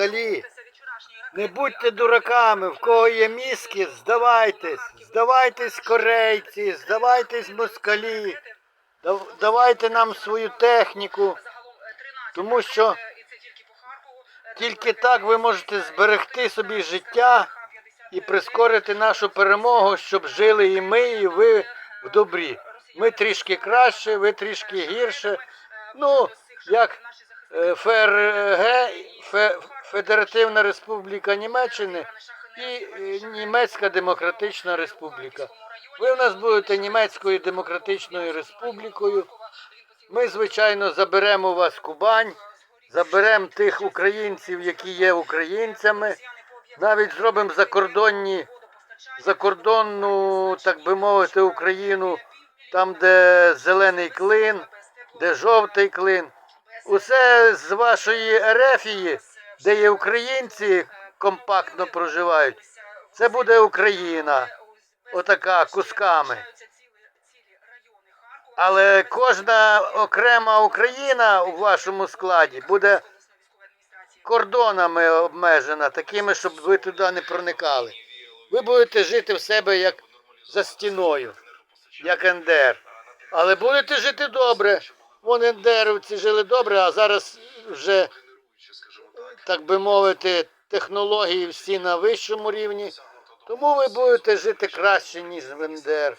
москалі. Не будьте дураками, в кого є мізки, здавайтесь. Здавайтесь корейці, здавайтесь москалі. Давайте нам свою техніку, тому що тільки так ви можете зберегти собі життя і прискорити нашу перемогу, щоб жили і ми, і ви в добрі. Ми трішки краще, ви трішки гірше. Ну, як е, ФРГ, Федеративна Республіка Німеччини і е, Німецька Демократична Республіка. Ви в нас будете Німецькою Демократичною Республікою. Ми, звичайно, заберемо у вас Кубань, заберемо тих українців, які є українцями, навіть зробимо закордонні, закордонну, так би мовити, Україну, там, де зелений клин, де жовтий клин. Усе з вашої Ерефії, де є українці, компактно проживають. Це буде Україна, отака кусками. Але кожна окрема Україна у вашому складі буде кордонами обмежена, такими, щоб ви туди не проникали. Ви будете жити в себе як за стіною, як НДР. Але будете жити добре. Вон НДРівці жили добре, а зараз вже, так би мовити, технології всі на вищому рівні. Тому ви будете жити краще, ніж в НДР.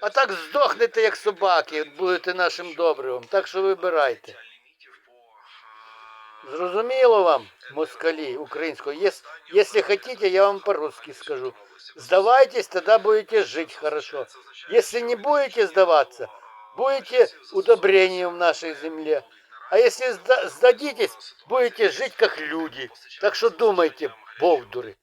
А так здохнете, як собаки, будете нашим добривом. Так що вибирайте. Зрозуміло вам, москалі, українською. Если хотите, я вам по-русски скажу. Сдавайтесь, тогда будете жить хорошо. Если не будете сдаваться, будете удобрением в нашей земле. А если сда- сдадитесь, будете жить как люди. Так что думайте, бовдуры.